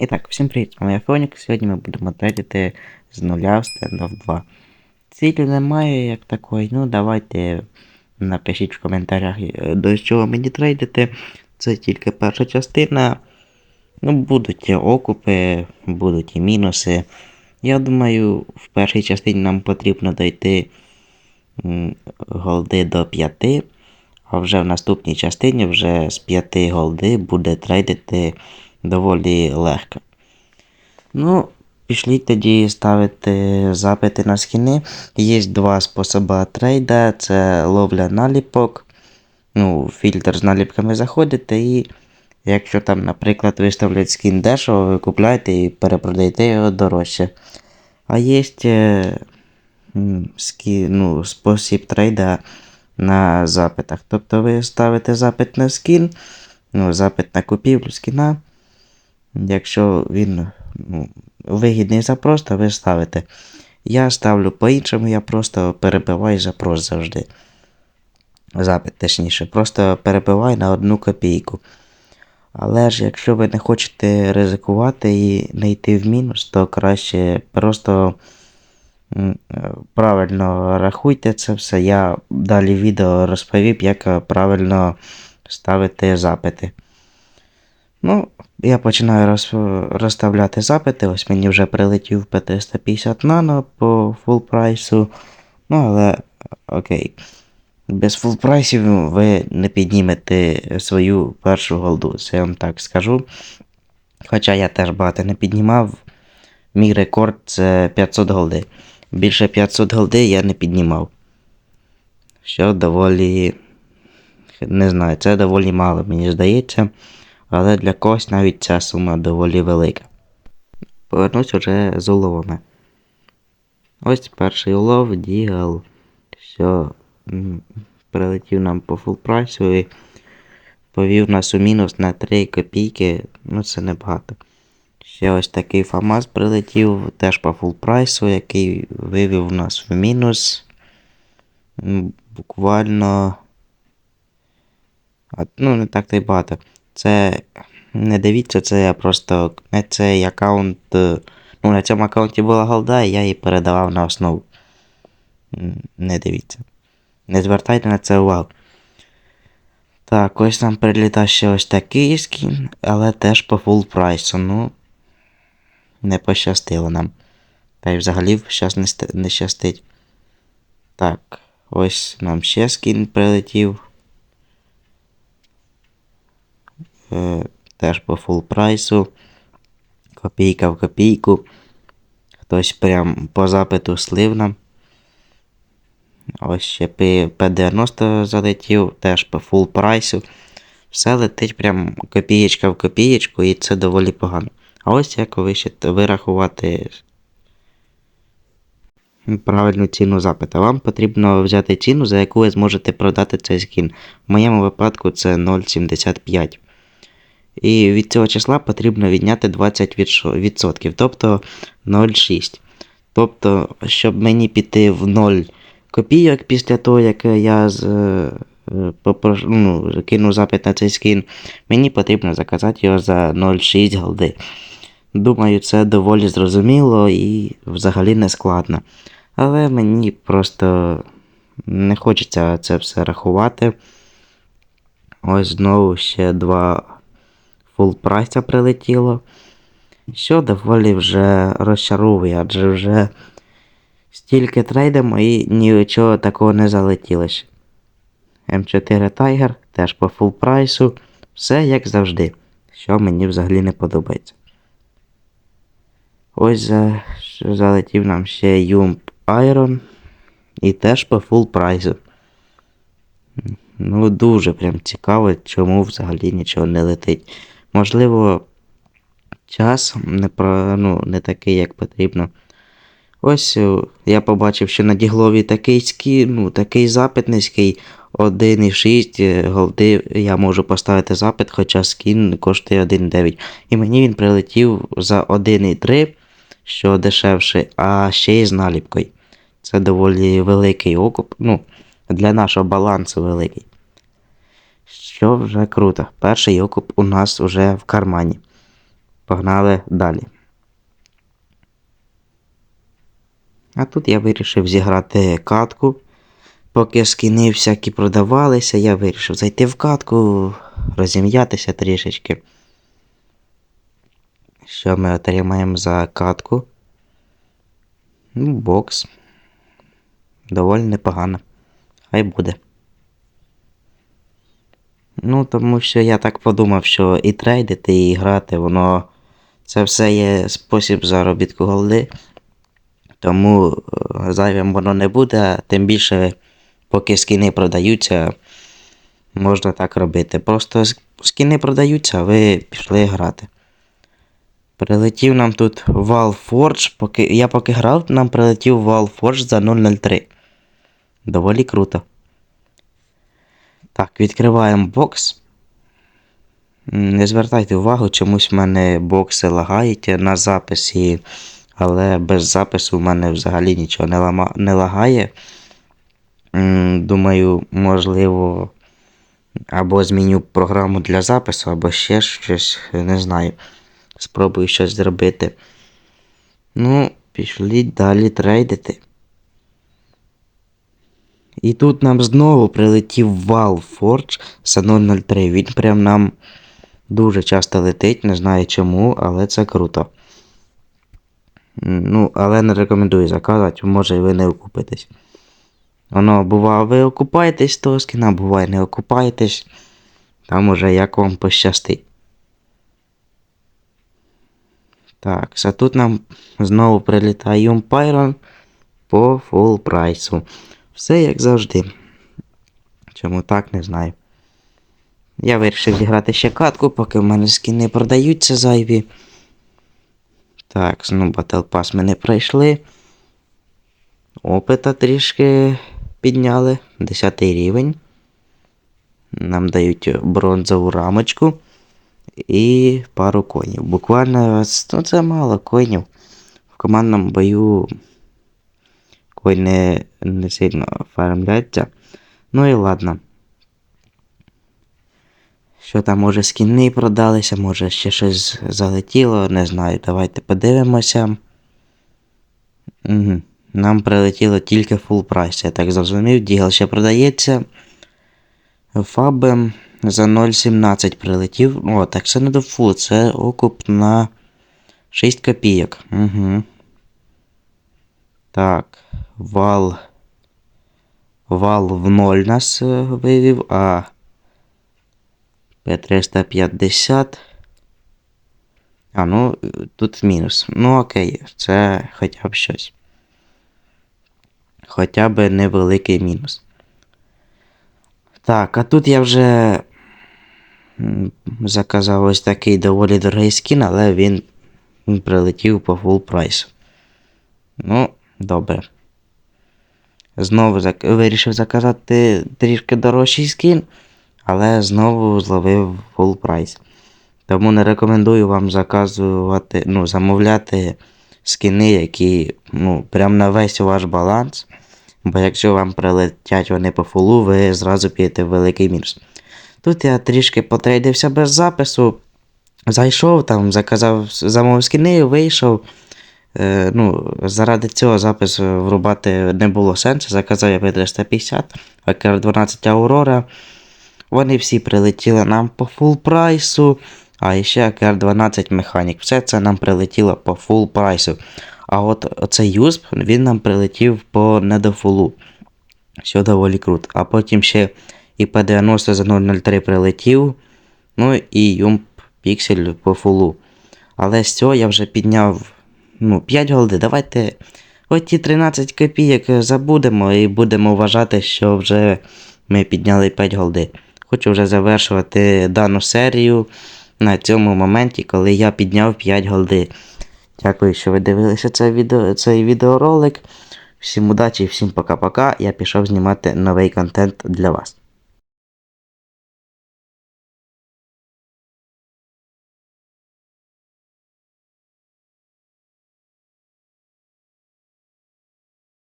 І так, всім привіт, з вами я Фонік. Сьогодні ми будемо трейдити з нуля в стендов 2. Цілі немає як такої, ну давайте напишіть в коментарях, е, до чого мені трейдити. Це тільки перша частина. Ну, будуть і окупи, будуть і мінуси. Я думаю, в першій частині нам потрібно дойти голди до 5, а вже в наступній частині вже з 5 голди буде трейдити доволі легко. Ну, пішліть тоді ставити запити на скіни. Є два способи трейда: це ловля наліпок. Ну, фільтр з наліпками заходите і. Якщо там, наприклад, виставлять скін дешево, ви купляєте і перепродаєте його дорожче. А є ну, спосіб трейда на запитах. Тобто ви ставите запит на скін, ну, запит на купівлю скіна. Якщо він ну, вигідний запрос, то ви ставите. Я ставлю по-іншому, я просто перебиваю запрос завжди. Запит, точніше, просто перебиваю на одну копійку. Але ж якщо ви не хочете ризикувати і не йти в мінус, то краще просто правильно рахуйте це все. Я далі відео розповів, як правильно ставити запити. Ну, я починаю роз, розставляти запити. Ось мені вже прилетів P350 Nano по фул прайсу. Ну, але окей. Без фул прайсів ви не піднімете свою першу голду, це я вам так скажу. Хоча я теж багато не піднімав. Мій рекорд це 500 голди. Більше 500 голди я не піднімав. Що доволі. Не знаю, це доволі мало, мені здається. Але для когось навіть ця сума доволі велика. Повернусь уже з уловами. Ось перший улов, Дігл. Що прилетів нам по фул прайсу і повів нас у мінус на 3 копійки. Ну це небагато. Ще ось такий ФАМАС прилетів теж по фул прайсу, який вивів нас в мінус. Буквально. Ну, не так то й багато. Це не дивіться, це я просто не цей аккаунт. е, Ну, на цьому аккаунті була голда, і я її передавав на основу. Не дивіться. Не звертайте на це увагу. Так, ось нам прилітає ще ось такий скін, але теж по фул прайсу. Ну. Не пощастило нам. Та й взагалі не, не щастить. Так, ось нам ще скін прилетів. Теж по фул прайсу. Копійка в копійку. Хтось прям по запиту слив нам. Ось ще P- P90 залетів, теж по фул прайсу. Все летить прям копієчка в копієчку, і це доволі погано. А ось як вирахувати правильну ціну запита. Вам потрібно взяти ціну, за яку ви зможете продати цей скін. В моєму випадку це 0,75. І від цього числа потрібно відняти 20%, тобто 0,6. Тобто, щоб мені піти в 0 копійок після того, як я з, е, ну, кину запит на цей скін, мені потрібно заказати його за 0,6 голди. Думаю, це доволі зрозуміло і взагалі не складно. Але мені просто не хочеться це все рахувати. Ось знову ще два фул прайса прилетіло. Що доволі вже розчаровує, адже вже стільки трейдимо і нічого такого не залетіло ще. М4 Tiger теж по фул прайсу. Все як завжди, що мені взагалі не подобається. Ось що залетів нам ще Юмп Iron. І теж по фул прайсу. Ну, дуже прям цікаво, чому взагалі нічого не летить. Можливо, час не, про, ну, не такий, як потрібно. Ось е, я побачив, що на діглові такий скі, ну, такий запит низький. 1,6 е, голди я можу поставити запит, хоча скін коштує 1,9. І мені він прилетів за 1,3, що дешевше, а ще й з наліпкою. Це доволі великий окуп. Ну, для нашого балансу великий. Що вже круто. Перший окуп у нас вже в кармані. Погнали далі. А тут я вирішив зіграти катку. Поки скіни всякі продавалися, я вирішив зайти в катку, розім'ятися трішечки. Що ми отримаємо за катку? Ну, бокс. Доволі непогано. Хай буде. Ну, тому що я так подумав, що і трейдити, і грати, воно це все є спосіб заробітку голди. Тому е, зайвим воно не буде, тим більше, поки скіни продаються, можна так робити. Просто с- скіни продаються, а ви пішли грати. Прилетів нам тут Val Forge. Поки, я поки грав, нам прилетів Val Forge за 003. Доволі круто. Так, відкриваємо бокс. Не звертайте увагу, чомусь в мене бокси лагають на записі, але без запису в мене взагалі нічого не, лама... не лагає. Думаю, можливо, або зміню програму для запису, або ще щось, не знаю. Спробую щось зробити. Ну, пішли далі трейдити. І тут нам знову прилетів Val Forge за 003. Він прям нам дуже часто летить, не знаю чому, але це круто. Ну, але не рекомендую заказувати, може ви не окупитесь. Воно буває, ви окупаєтесь того скіна, буває не окупаєтесь. Там уже як вам пощастить. Так, а тут нам знову прилітає Юмпайрон по фул прайсу. Все як завжди. Чому так, не знаю. Я вирішив зіграти ще катку, поки в мене скіни продаються зайві. Так, ну Battle Pass ми не пройшли. Опита трішки підняли. 10 рівень. Нам дають бронзову рамочку і пару конів. Буквально ну, це мало конів. В командному бою коні не сильно фармляться. Ну і ладно. Що там, може, скіни продалися, може ще щось залетіло, не знаю. Давайте подивимося. Угу. Нам прилетіло тільки фул прайс, я так зрозумів. Дігл ще продається. Фабем за 0,17 прилетів. О, так це не до фул, це окуп на 6 копійок. Угу. Так, вал. Вал в 0 нас е, вивів, а П350. А, ну, тут мінус. Ну окей, це хоча б щось. Хоча б невеликий мінус. Так, а тут я вже заказав ось такий доволі дорогий скін, але він прилетів по фул прайсу. Ну, добре. Знову зак... вирішив заказати трішки дорожчий скін, але знову зловив фул прайс. Тому не рекомендую вам заказувати, ну, замовляти скіни, які ну, прям на весь ваш баланс. Бо якщо вам прилетять вони по фулу, ви зразу підете в великий мінус. Тут я трішки потрейдився без запису. Зайшов там, заказав, замовив скіни, вийшов. Е, ну, заради цього запис врубати не було сенсу. Заказав я P350, АКР-12 Аурора. Вони всі прилетіли нам по фул прайсу. А ще АКР-12 Механік. Все це нам прилетіло по фул прайсу. А от оцей юсп, він нам прилетів по недофулу. Що доволі круто. А потім ще і P90 за 003 прилетів. Ну і Юмп Піксель по фулу. Але з цього я вже підняв ну, 5 голди. Давайте от ті 13 копійок забудемо і будемо вважати, що вже ми підняли 5 голди. Хочу вже завершувати дану серію на цьому моменті, коли я підняв 5 голди. Дякую, що ви дивилися це відео, цей відеоролик. Всім удачі, всім пока-пока. Я пішов знімати новий контент для вас.